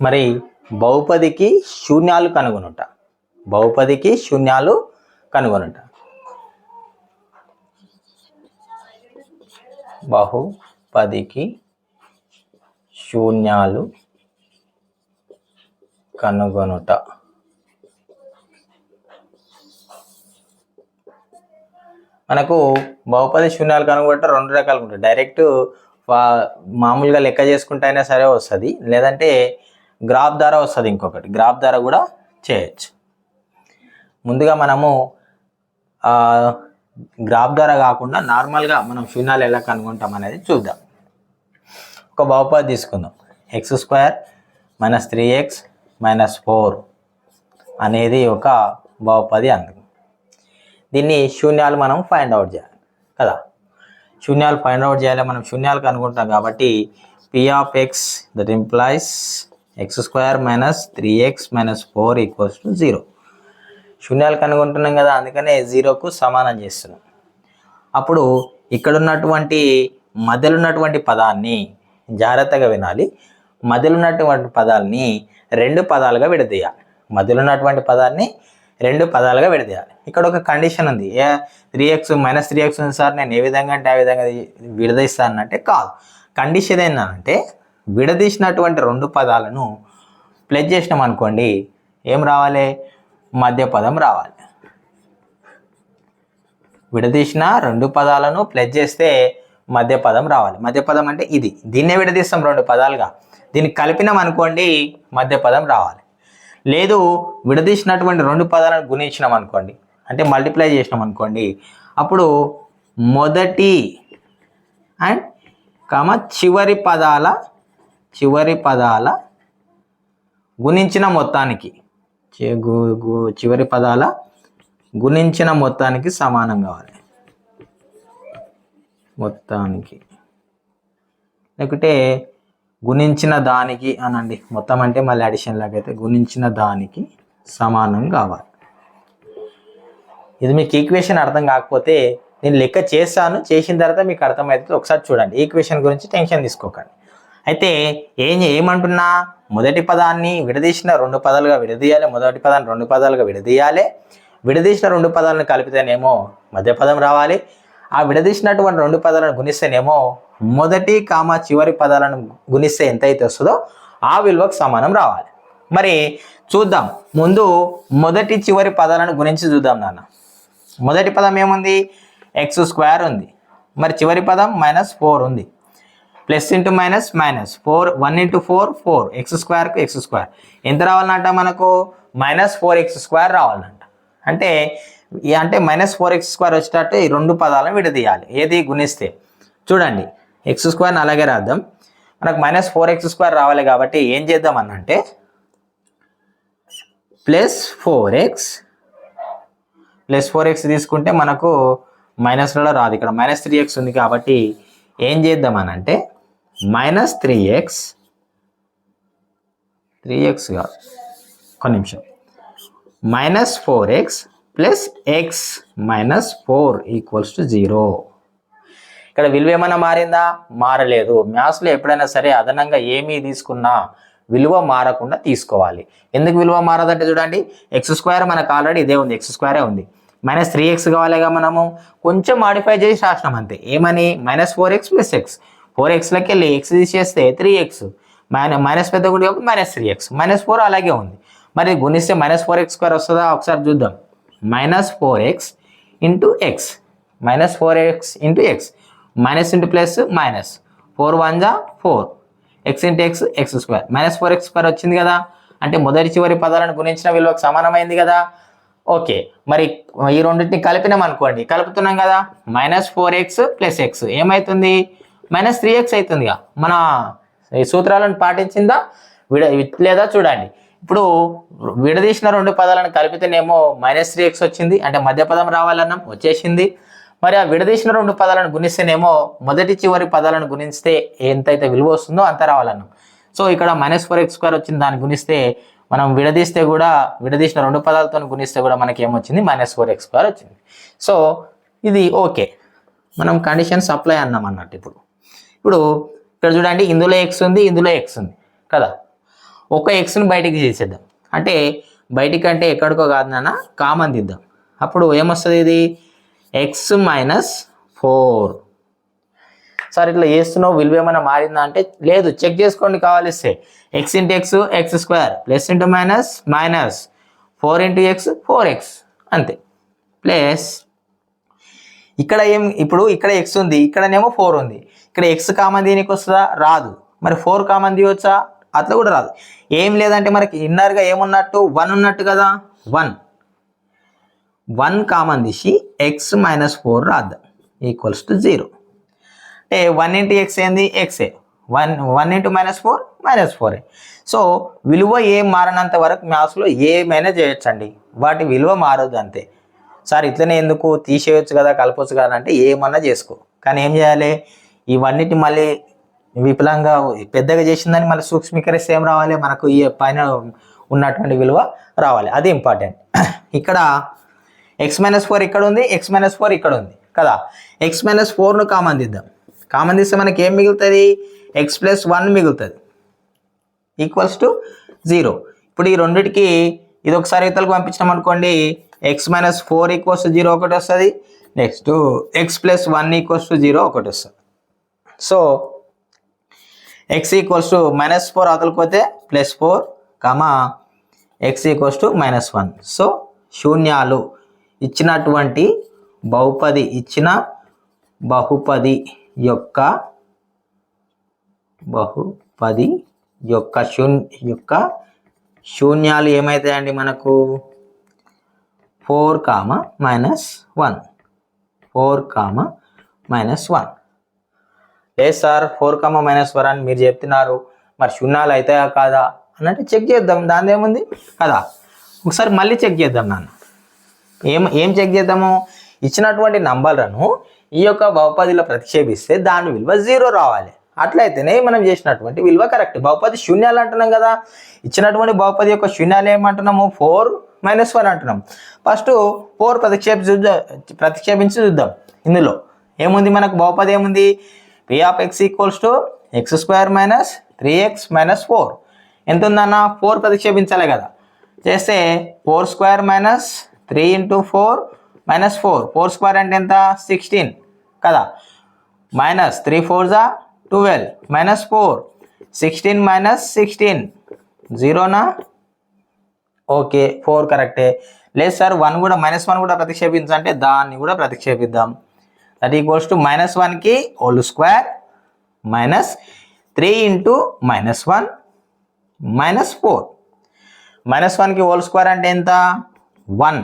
మరి బహుపదికి శూన్యాలు కనుగొనుట. బహుపదికి శూన్యాలు కనుగొనుట. బహుపదికి శూన్యాలు కనుగొనుట. మనకు బహుపది శూన్యాలు కనుగొనట రెండు రకాలు ఉంటాయి. డైరెక్ట్ మామూలుగా లెక్క చేసుకుంటే అయినా సరే వస్తుంది. లేదంటే గ్రాఫ్ ద్వారా వస్తుంది ఇంకొకటి. గ్రాఫ్ ద్వారా కూడా చేయొచ్చు. ముందుగా మనము గ్రాఫ్ ద్వారా కాకుండా నార్మల్గా మనం శూన్యాలు ఎలా కనుగొంటాం అనేది చూద్దాం. ఒక బహుపది తీసుకుందాం. X square minus three x minus four అనేది ఒక బహుపది అందుకు దీన్ని శూన్యాలు మనం ఫైండ్ అవుట్ చేయాలి. కదా? శూన్యాలు ఫైండ్ అవుట్ చేయాలి. మనం శూన్యాలు కనుగొంటాం కాబట్టి P of x that implies x square minus three x minus four equals to zero. శూన్యాలు కనుగొంటున్నాం కదా అందుకనే జీరోకు సమానం చేస్తున్నాం. అప్పుడు ఇక్కడ ఉన్నటువంటి మధ్యలో ఉన్నటువంటి పదాన్ని జాగ్రత్తగా వినాలి. మధ్యలో ఉన్నటువంటి పదాలని రెండు పదాలుగా విడదీయాలి. మధ్యలో ఉన్నటువంటి పదాన్ని రెండు పదాలుగా విడదీయాలి. ఇక్కడ ఒక కండిషన్ ఉంది. ఏ three x minus three x ఉంది సార్ నేను ఏ విధంగా అంటే ఆ విధంగా విడదీస్తానంటే కాదు. కండిషన్ ఏంటంటే విడదీసినటువంటి రెండు పదాలను ప్లస్ చేసినాం అనుకోండి ఏం రావాలి? మధ్య పదం రావాలి. విడదీసిన రెండు పదాలను ప్లేస్ చేస్తే మధ్య పదం రావాలి. మధ్య పదం అంటే ఇది. దీన్నే విడదీస్తాం రెండు పదాలుగా. దీన్ని కలిపినాం అనుకోండి మధ్య పదం రావాలి. లేదు విడదీసినటువంటి రెండు పదాలను గుణించినాం అనుకోండి అంటే మల్టిప్లై చేసినాం అనుకోండి అప్పుడు మొదటి అండ్ కామ చివరి పదాల చివరి పదాల గుణించిన మొత్తానికి. చివరి పదాల గుణించిన మొత్తానికి సమానం కావాలి. మొత్తానికి. లేకుంటే గుణించిన దానికి అనండి. మొత్తం అంటే మళ్ళీ అడిషన్ లాగైతే గుణించిన దానికి సమానం కావాలి. ఇది మీకు ఈక్వేషన్ అర్థం కాకపోతే నేను లెక్క చేస్తాను చేసిన తర్వాత మీకు అర్థమవుతుంది ఒకసారి చూడండి. ఈక్వేషన్ గురించి టెన్షన్ తీసుకోకండి. అయితే ఏం ఏమంటున్నా? మొదటి పదాన్ని విడదీసిన రెండు పదాలుగా విడదీయాలి మొదటి పదాన్ని రెండు పదాలుగా విడదీయాలి. విడదీసిన రెండు పదాలను కలిపితేనేమో మధ్య పదం రావాలి. ఆ విడదీసినటువంటి రెండు పదాలను గుణిస్తేనేమో మొదటి కామ చివరి పదాలను గుణిస్తే ఎంతైతే వస్తుందో ఆ విలువకు సమానం రావాలి. మరి చూద్దాం. ముందు మొదటి చివరి పదాలను గురించి చూద్దాం నాన్న. మొదటి పదం ఏముంది? ఎక్స్ స్క్వేర్ ఉంది. మరి చివరి పదం మైనస్ ఫోర్ ఉంది. Plus into minus minus four one into four four. X స్క్వేర్కు x square. ఎంత రావాలంట మనకు? మైనస్ ఫోర్ ఎక్స్ స్క్వేర్ రావాలంట. అంటే అంటే మైనస్ ఫోర్ ఎక్స్ స్క్వేర్ వచ్చేటట్టు ఈ రెండు పదాలను విడదీయాలి. ఏది? గుణిస్తే. చూడండి. ఎక్స్ స్క్వేర్ని అలాగే రాద్దాం. మనకు మైనస్ ఫోర్ ఎక్స్ స్క్వేర్ రావాలి కాబట్టి ఏం చేద్దాం అనంటే plus four x plus four x తీసుకుంటే మనకు మైనస్లో రాదు. ఇక్కడ మైనస్ త్రీ ఎక్స్ ఉంది కాబట్టి ఏం చేద్దాం అనంటే minus three x three x కాదు ఒక నిమిషం. Minus four x plus x minus four equals to zero ఇక్కడ విలువ ఏమైనా మారిందా? మారలేదు. మ్యాథ్స్లో ఎప్పుడైనా సరే అదనంగా ఏమీ తీసుకున్నా విలువ మారకుండా తీసుకోవాలి. ఎందుకు విలువ మారదంటే చూడండి ఎక్స్ స్క్వేర్ మనకు ఆల్రెడీ ఇదే ఉంది ఎక్స్ స్క్వేరే ఉంది. మైనస్ త్రీ ఎక్స్ కావాలిగా మనము కొంచెం మాడిఫై చేసి రాసినాం అంతే. ఏమని? Minus four x plus x four ఎక్స్లోకి వెళ్ళి ఎక్స్ తీసేస్తే త్రీ ఎక్స్. మైనస్ మైనస్ పెద్ద గుడి minus three x. Minus four అలాగే ఉంది. మరి గుణిస్తే మైనస్ ఫోర్ ఎక్స్ స్క్వేర్ వస్తుందా? ఒకసారి చూద్దాం. Minus four x into x. Minus four x into x. Minus into plus minus. Four one జా four. X into x x square. Minus four x square వచ్చింది కదా. అంటే మొదటి చివరి పదాలను గుణించిన విలువకు సమానమైంది కదా. ఓకే. మరి ఈ రెండింటిని కలిపినాం అనుకోండి. కలుపుతున్నాం కదా. Minus four x plus x. ఏమవుతుంది మైనస్ త్రీ ఎక్స్ అవుతుందిగా. మన సూత్రాలను పాటించిందా? విడ లేదా చూడండి. ఇప్పుడు విడదీసిన రెండు పదాలను కలిపితేనేమో మైనస్ త్రీ ఎక్స్ వచ్చింది అంటే మధ్య పదం రావాలన్నాం వచ్చేసింది. మరి ఆ విడదీసిన రెండు పదాలను గుణిస్తేనేమో మొదటి చివరి పదాలను గుణిస్తే ఎంతైతే విలువ వస్తుందో అంత రావాలన్నాం. సో ఇక్కడ మైనస్ ఫోర్ ఎక్స్ స్క్వేర్ వచ్చింది దాన్ని గుణిస్తే మనం విడదీస్తే కూడా విడదీసిన రెండు పదాలతో గుణిస్తే కూడా మనకి ఏమొచ్చింది? మైనస్ ఫోర్ ఎక్స్ స్క్వేర్ వచ్చింది. సో ఇది ఓకే. మనం కండిషన్ సప్లై అన్నాం అన్నట్టు ఇప్పుడు. ఇప్పుడు ఇక్కడ చూడండి ఇందులో ఎక్స్ ఉంది ఇందులో ఎక్స్ ఉంది కదా? ఒక ఎక్స్ని బయటికి చేసేద్దాం. అంటే బయటికి అంటే ఎక్కడికో కాదు నాన్న కామన్ దిద్దాం అప్పుడు ఏమొస్తుంది ఇది? ఎక్స్ మైనస్ ఫోర్ సార్ ఇట్లా చేస్తున్నావు విలువ ఏమైనా మారిందా అంటే లేదు చెక్ చేసుకోండి కావాలిస్తే x into x x square plus into minus minus four into x four x అంతే. ప్లస్ ఇక్కడ ఏం ఇప్పుడు ఇక్కడ ఎక్స్ ఉంది ఇక్కడనేమో ఫోర్ ఉంది. ఇక్కడ ఎక్స్ కామన్ దీనికి వస్తుందా? రాదు. మరి ఫోర్ కామన్ తీయవచ్చా అట్లా కూడా రాదు. ఏం లేదంటే మనకి ఇన్నర్గా ఏమున్నట్టు? వన్ ఉన్నట్టు కదా? వన్ వన్ కామన్ తీసి ఎక్స్ మైనస్ ఫోర్ రాద్దాం. ఈక్వల్స్ టు జీరో అంటే వన్ ఇంటూ ఎక్స్ ఏంది? X one one into minus four minus ఫోరే so విలువ ఏం మారనంత వరకు మ్యాథ్స్లో ఏమైనా చేయొచ్చండి? వాటి విలువ మారదు అంతే. సార్ ఇట్లనే ఎందుకు? తీసేయొచ్చు కదా కలపొచ్చు కదా అంటే ఏమన్నా చేసుకో. కానీ ఏం చేయాలి? ఇవన్నిటి మళ్ళీ విపులంగా పెద్దగా చేసిందని మళ్ళీ సూక్ష్మీకరిస్తే ఏం రావాలి? మనకు ఈ పైన ఉన్నటువంటి విలువ రావాలి. అది ఇంపార్టెంట్ ఇక్కడ ఎక్స్ మైనస్ ఫోర్ ఇక్కడ ఉంది ఎక్స్ మైనస్ ఫోర్ ఇక్కడ ఉంది కదా? ఎక్స్ మైనస్ ఫోర్ను కామన్ దిద్దాం కామన్ తీస్తే మనకి ఏం మిగులుతుంది? ఎక్స్ ప్లస్ వన్ మిగులుతుంది. ఈక్వల్స్ టు జీరో ఇప్పుడు ఈ రెండింటికి ఇది ఒకసారి ఇతలకు పంపించినాం అనుకోండి. X minus four equals zero ఒకటి వస్తుంది. Next x plus one equals to zero ఒకటి వస్తుంది. So x equals to minus four అవతలకపోతే plus four comma x equals to minus one so శూన్యాలు ఇచ్చినటువంటి బహుపది ఇచ్చిన బహుపది యొక్క బహుపది యొక్క శూన్ యొక్క శూన్యాలు ఏమవుతాయండి మనకు? Four comma minus one four comma minus one లేదు sir four comma minus one అని మీరు చెప్తున్నారు. మరి శూన్యాలు అవుతాయా కాదా? అన్నట్టు చెక్ చేద్దాం. దాని ఏముంది? కదా? ఒకసారి మళ్ళీ చెక్ చేద్దాం నాన్న. ఏం ఏం చెక్ చేద్దాము? ఇచ్చినటువంటి నంబర్లను ఈ యొక్క బహుపదిలో ప్రతిక్షేపిస్తే దాని విలువ జీరో రావాలి. అట్లయితేనే మనం చేసినటువంటి విలువ కరెక్ట్ బహుపది శూన్యాలు అంటున్నాం కదా. ఇచ్చినటువంటి బహుపది యొక్క శూన్యాలు ఏమంటున్నాము? ఫోర్ మైనస్ వన్ అంటున్నాం. ఫస్ట్ ఫోర్ ప్రతిక్షేపి చూద్దాం ప్రతిక్షేపించి చూద్దాం. ఇందులో ఏముంది మనకు? బహుపది ఏముంది? P of x equals to x square minus three x minus four ఎంత ఉందన్న ఫోర్ ప్రతిక్షేపించాలి కదా. చేస్తే four square minus three into four minus four four square అంటే ఎంత? సిక్స్టీన్ కదా. మైనస్ త్రీ ఫోర్ జా twelve minus four sixteen minus sixteen జీరోనా okay four కరెక్టే లేదు సార్ వన్ కూడా మైనస్ వన్ కూడా ప్రతిక్షేపించంటే దాన్ని కూడా ప్రతిక్షేపిద్దాం. దట్ ఈక్వల్స్ టు మైనస్ వన్కి whole square minus three into minus one minus four minus వన్కి హోల్ స్క్వేర్ అంటే ఎంత? One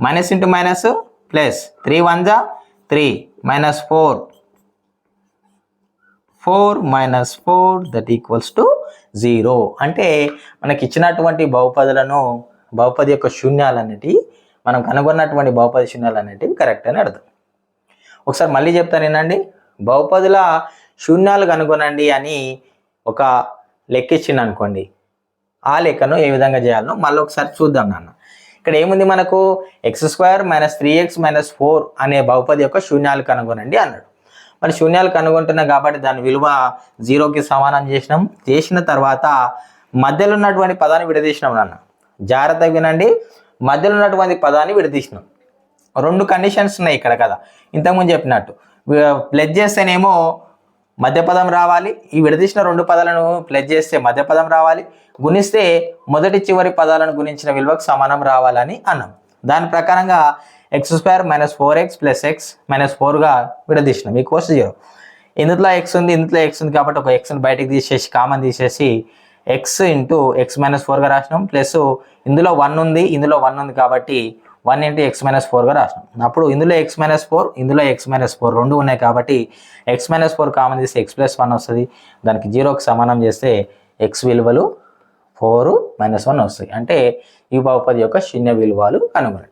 minus into minus plus three one జా three minus four four minus four that equals to zero అంటే మనకి ఇచ్చినటువంటి బహుపదులను బహుపది యొక్క శూన్యాలు అనేటివి మనం కనుగొన్నటువంటి బహుపది శూన్యాలు అనేటివి కరెక్ట్ అని అర్థం. ఒకసారి మళ్ళీ చెప్తాను ఏంటండి బహుపదుల శూన్యాలు కనుగొనండి అని ఒక లెక్క ఇచ్చింది అనుకోండి ఆ లెక్కను ఏ విధంగా చేయాలనో మళ్ళీ ఒకసారి చూద్దాం నాన్న. ఇక్కడ ఏముంది మనకు? X square minus three x minus four అనే బహుపది యొక్క శూన్యాలు కనుగొనండి అన్నాడు. మరి శూన్యాలు కనుగొంటున్నాం కాబట్టి దాని విలువ జీరోకి సమానం చేసినాం. చేసిన తర్వాత మధ్యలో ఉన్నటువంటి పదాన్ని విడదీసినాం నాన్న. జాగ్రత్తగా వినండి. మధ్యలో ఉన్నటువంటి పదాన్ని విడదీసినాం. రెండు కండిషన్స్ ఉన్నాయి ఇక్కడ కదా. ఇంతకుముందు చెప్పినట్టు. ప్లెజ్ చేస్తేనేమో మధ్యపదం రావాలి. ఈ విడదీసిన రెండు పదాలను ప్లెజ్ చేస్తే మధ్యపదం రావాలి. గుణిస్తే మొదటి చివరి పదాలను గుణించిన విలువకు సమానం రావాలని అన్నాం. దాని ప్రకారంగా x square minus four x plus x minus ఫోర్గా విడదీసినాం. ఈ కోర్స్ జీరో ఇందులో ఎక్స్ ఉంది ఇందులో ఎక్స్ ఉంది కాబట్టి ఒక ఎక్స్ని బయటకు తీసేసి కామన్ తీసేసి ఎక్స్ ఇంటూ ఎక్స్ మైనస్ ఫోర్గా రాసినాం. ప్లస్ ఇందులో వన్ ఉంది ఇందులో వన్ ఉంది కాబట్టి వన్ ఇంటూ ఎక్స్ మైనస్ ఫోర్గా రాసినాం అప్పుడు ఇందులో ఎక్స్ మైనస్ ఫోర్ ఇందులో ఎక్స్ మైనస్ ఫోర్ రెండు ఉన్నాయి కాబట్టి ఎక్స్ మైనస్ ఫోర్ కామన్ చేస్తే ఎక్స్ ప్లస్ వన్ వస్తుంది దానికి జీరోకి సమానం చేస్తే ఎక్స్ విలువలు ఫోరు మైనస్ వన్ వస్తాయి అంటే ఈ బహుపది యొక్క శూన్య విలువలు కనుగొనండి